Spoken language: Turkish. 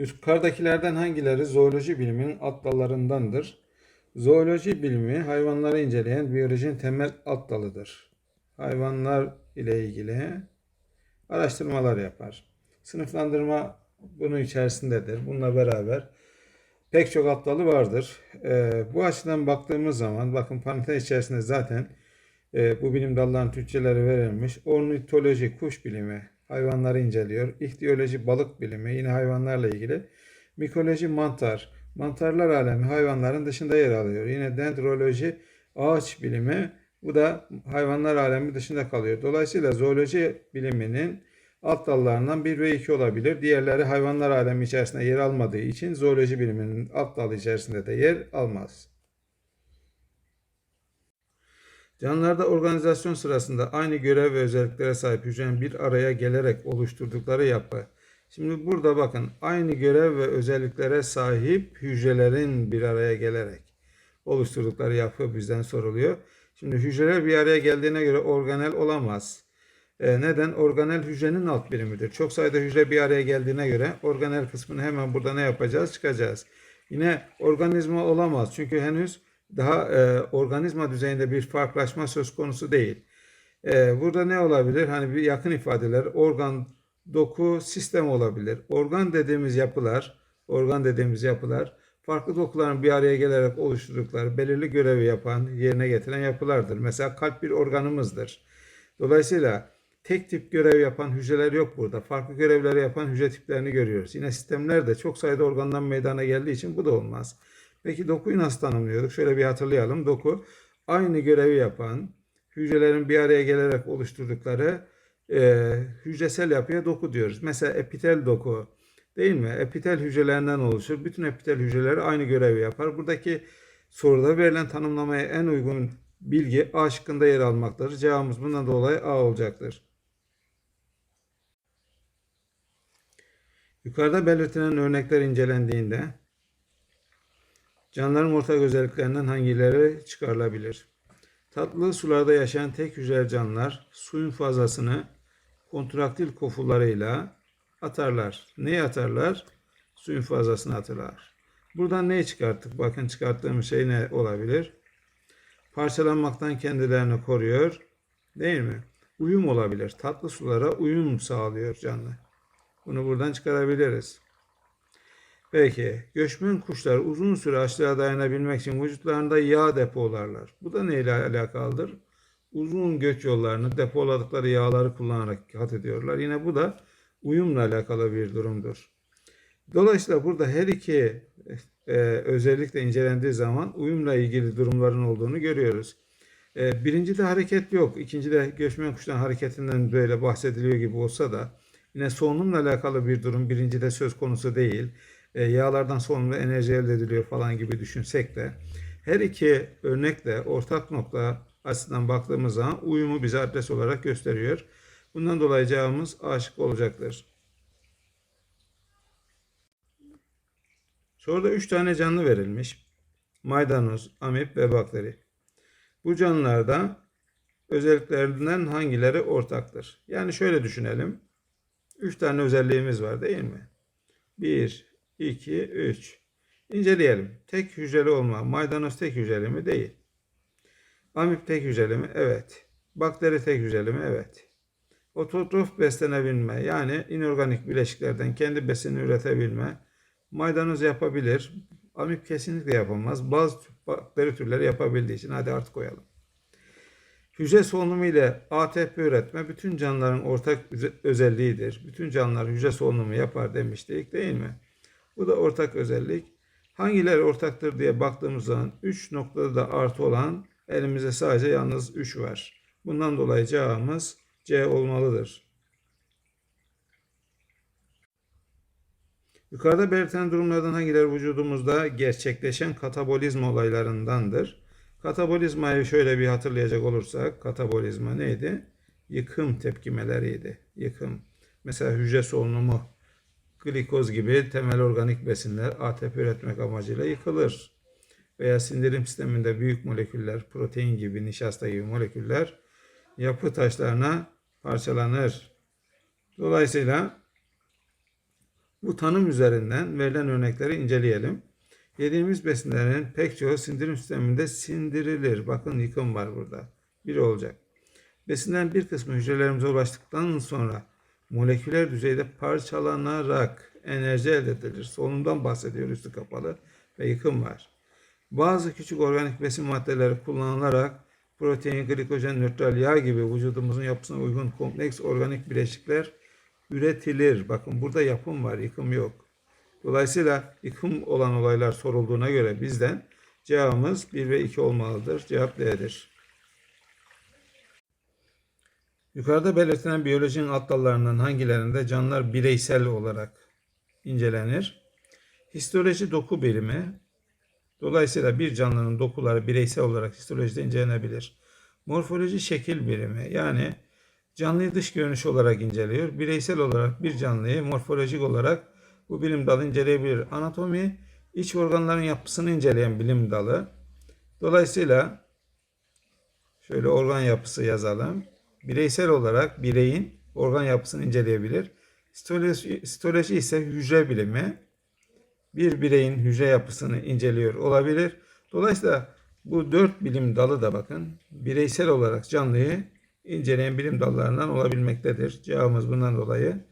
Yukarıdakilerden hangileri zooloji biliminin alt dallarındandır? Zooloji bilimi hayvanları inceleyen biyolojinin temel alt dalıdır. Hayvanlar ile ilgili araştırmalar yapar. Sınıflandırma bunun içerisindedir. Bununla beraber pek çok alt dalı vardır. Ee, bu açıdan baktığımız zaman bakın parantez içerisinde zaten e, bu bilim dallarının Türkçeleri verilmiş. Ornitoloji kuş bilimi hayvanları inceliyor. İhtiyoloji balık bilimi yine hayvanlarla ilgili. Mikoloji mantar. Mantarlar alemi hayvanların dışında yer alıyor. Yine dendroloji ağaç bilimi bu da hayvanlar alemi dışında kalıyor. Dolayısıyla zooloji biliminin alt dallarından 1 ve 2 olabilir. Diğerleri hayvanlar alemi içerisinde yer almadığı için zooloji biliminin alt dalı içerisinde de yer almaz. Canlılarda organizasyon sırasında aynı görev ve özelliklere sahip hücrenin bir araya gelerek oluşturdukları yapı. Şimdi burada bakın aynı görev ve özelliklere sahip hücrelerin bir araya gelerek oluşturdukları yapı bizden soruluyor. Şimdi hücreler bir araya geldiğine göre organel olamaz. E, neden? Organel hücrenin alt birimidir. Çok sayıda hücre bir araya geldiğine göre organel kısmını hemen burada ne yapacağız? Çıkacağız. Yine organizma olamaz. Çünkü henüz daha e, organizma düzeyinde bir farklılaşma söz konusu değil. E, burada ne olabilir? Hani bir yakın ifadeler organ, doku, sistem olabilir. Organ dediğimiz yapılar, organ dediğimiz yapılar farklı dokuların bir araya gelerek oluşturdukları belirli görevi yapan, yerine getiren yapılardır. Mesela kalp bir organımızdır. Dolayısıyla tek tip görev yapan hücreler yok burada. Farklı görevleri yapan hücre tiplerini görüyoruz. Yine sistemler de çok sayıda organdan meydana geldiği için bu da olmaz. Peki dokuyu nasıl tanımlıyorduk? Şöyle bir hatırlayalım. Doku aynı görevi yapan hücrelerin bir araya gelerek oluşturdukları e, hücresel yapıya doku diyoruz. Mesela epitel doku değil mi? Epitel hücrelerinden oluşur. Bütün epitel hücreleri aynı görevi yapar. Buradaki soruda verilen tanımlamaya en uygun bilgi A şıkkında yer almaktadır. Cevabımız bundan dolayı A olacaktır. Yukarıda belirtilen örnekler incelendiğinde canlıların ortak özelliklerinden hangileri çıkarılabilir? Tatlı sularda yaşayan tek hücreli canlılar suyun fazlasını kontraktil kofularıyla atarlar. Neyi atarlar? Suyun fazlasını atarlar. Buradan neyi çıkarttık? Bakın çıkarttığım şey ne olabilir? Parçalanmaktan kendilerini koruyor. Değil mi? Uyum olabilir. Tatlı sulara uyum sağlıyor canlı. Bunu buradan çıkarabiliriz. Peki, göçmen kuşlar uzun süre açlığa dayanabilmek için vücutlarında yağ depolarlar. Bu da neyle alakalıdır? Uzun göç yollarını depoladıkları yağları kullanarak kat ediyorlar. Yine bu da uyumla alakalı bir durumdur. Dolayısıyla burada her iki e, özellikle incelendiği zaman uyumla ilgili durumların olduğunu görüyoruz. E, birincide hareket yok. İkincide göçmen kuşların hareketinden böyle bahsediliyor gibi olsa da yine solunumla alakalı bir durum birincide söz konusu değil. E, yağlardan solunumda enerji elde ediliyor falan gibi düşünsek de her iki örnek de ortak nokta açısından baktığımız zaman uyumu bize adres olarak gösteriyor. Bundan dolayı cevabımız A şıkkı olacaktır. Soruda 3 tane canlı verilmiş. Maydanoz, amip ve bakteri. Bu canlılarda özelliklerinden hangileri ortaktır? Yani şöyle düşünelim. 3 tane özelliğimiz var değil mi? 1, 2, 3. İnceleyelim. Tek hücreli olma. Maydanoz tek hücreli mi? Değil. Amip tek hücreli mi? Evet. Bakteri tek hücreli mi? Evet. Ototrof beslenebilme yani inorganik bileşiklerden kendi besini üretebilme. Maydanoz yapabilir. Amip kesinlikle yapamaz. Bazı bakteri türleri yapabildiği için hadi artık koyalım. Hücre solunumu ile ATP üretme bütün canlıların ortak özelliğidir. Bütün canlılar hücre solunumu yapar demiştik değil mi? Bu da ortak özellik. Hangileri ortaktır diye baktığımız zaman 3 noktada da artı olan elimizde sadece yalnız 3 var. Bundan dolayı cevabımız C olmalıdır. Yukarıda belirtilen durumlardan hangileri vücudumuzda gerçekleşen katabolizma olaylarındandır? Katabolizmayı şöyle bir hatırlayacak olursak, katabolizma neydi? Yıkım tepkimeleriydi. Yıkım. Mesela hücre solunumu, glikoz gibi temel organik besinler ATP üretmek amacıyla yıkılır. Veya sindirim sisteminde büyük moleküller, protein gibi, nişasta gibi moleküller yapı taşlarına parçalanır. Dolayısıyla Bu tanım üzerinden verilen örnekleri inceleyelim. Yediğimiz besinlerin pek çoğu sindirim sisteminde sindirilir. Bakın yıkım var burada. Bir olacak. Besinlerin bir kısmı hücrelerimize ulaştıktan sonra moleküler düzeyde parçalanarak enerji elde edilir. Solunumdan bahsediyor üstü kapalı ve yıkım var. Bazı küçük organik besin maddeleri kullanılarak protein, glikojen, nötral yağ gibi vücudumuzun yapısına uygun kompleks organik bileşikler üretilir. Bakın burada yapım var, yıkım yok. Dolayısıyla yıkım olan olaylar sorulduğuna göre bizden cevabımız 1 ve 2 olmalıdır. Cevap D'dir. Yukarıda belirtilen biyolojinin alt dallarından hangilerinde canlılar bireysel olarak incelenir? Histoloji doku birimi. Dolayısıyla bir canlının dokuları bireysel olarak histolojide incelenebilir. Morfoloji şekil birimi. Yani canlıyı dış görünüş olarak inceliyor. Bireysel olarak bir canlıyı morfolojik olarak bu bilim dalı inceleyebilir. Anatomi iç organların yapısını inceleyen bilim dalı. Dolayısıyla şöyle organ yapısı yazalım. Bireysel olarak bireyin organ yapısını inceleyebilir. Histoloji, histoloji ise hücre bilimi. Bir bireyin hücre yapısını inceliyor olabilir. Dolayısıyla bu dört bilim dalı da bakın bireysel olarak canlıyı inceleyen bilim dallarından olabilmektedir. Cevabımız bundan dolayı